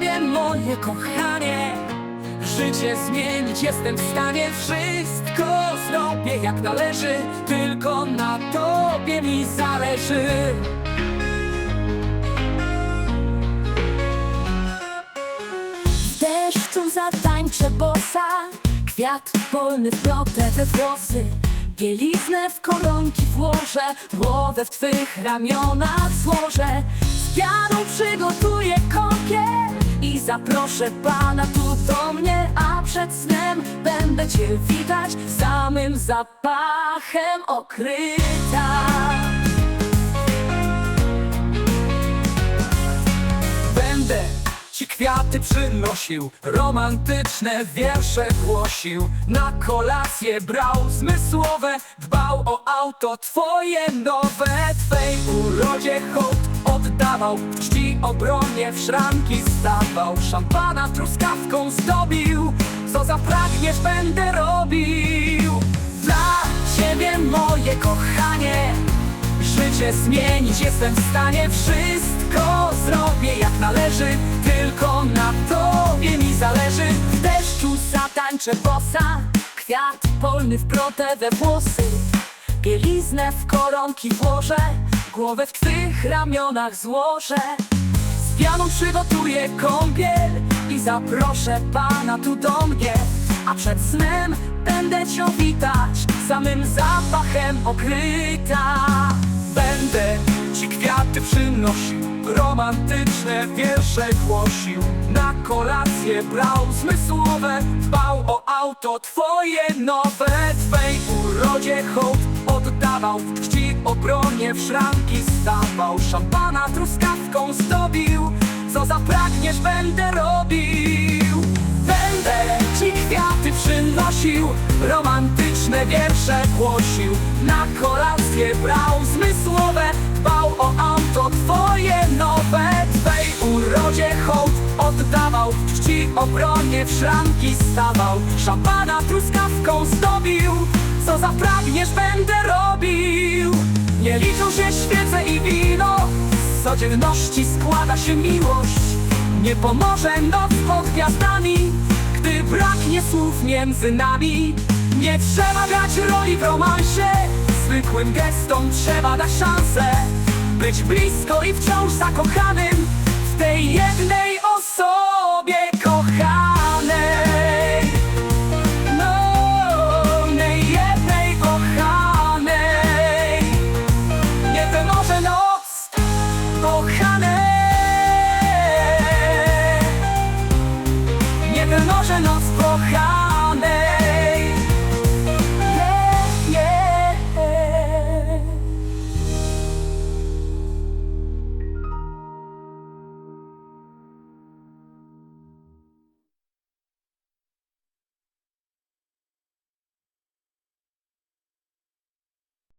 ciebie, moje kochanie. Życie zmienić jestem w stanie. Wszystko zrobię jak należy. Tylko na tobie mi zależy. W deszczu zatańczę bosa Kwiat polny wplotę we włosy. Bieliznę w koronki włożę. Głowę w twych ramionach złożę. Z pianą przygotuję kąpiel I zaproszę pana tu do mnie A przed snem będę cię witać Samym zapachem okryta. Będę ci kwiaty przynosił, romantyczne wiersze głosił, na kolację brał zmysłowe, dbał o auto twoje nowe, twej urodzie hołd oddawał, czci obronie w szranki stawał, szampana truskawką zdobił, co zapragniesz będę robił. Dla ciebie moje kochanie, Życie zmienić jestem w stanie. Wszystko zrobię jak należy. Tylko na tobie mi zależy. W deszczu zatańczę bosa Kwiat polny wplotę we włosy. Bieliznę w koronki włożę. Głowę w twych ramionach złożę Z pianą przygotuję kąpiel I zaproszę pana tu do mnie. A przed snem będę cię witać Samym zapachem okryta. Będę ci kwiaty przynosił Romantyczne wiersze głosił. Na kolację brał zmysłowe Dbał o auto twoje nowe. Twej urodzie hołd oddawał W czci obronie w szranki stawał. Szampana truskawką zdobił zapragniesz będę robił. Będę ci kwiaty przynosił Romantyczne wiersze głosił. Na kolację brał zmysłowe Dbał o auto twoje nowe. Twej urodzie hołd oddawał czci obronie w szranki stawał. Szampana truskawką zdobił Co zapragniesz będę robił. Nie liczą się świece i wino Z codzienności składa się miłość nie pomoże noc pod gwiazdami Gdy braknie słów między nami. Nie trzeba grać roli w romansie Zwykłym gestom trzeba dać szansę. Być blisko i wciąż zakochanym W tej jednej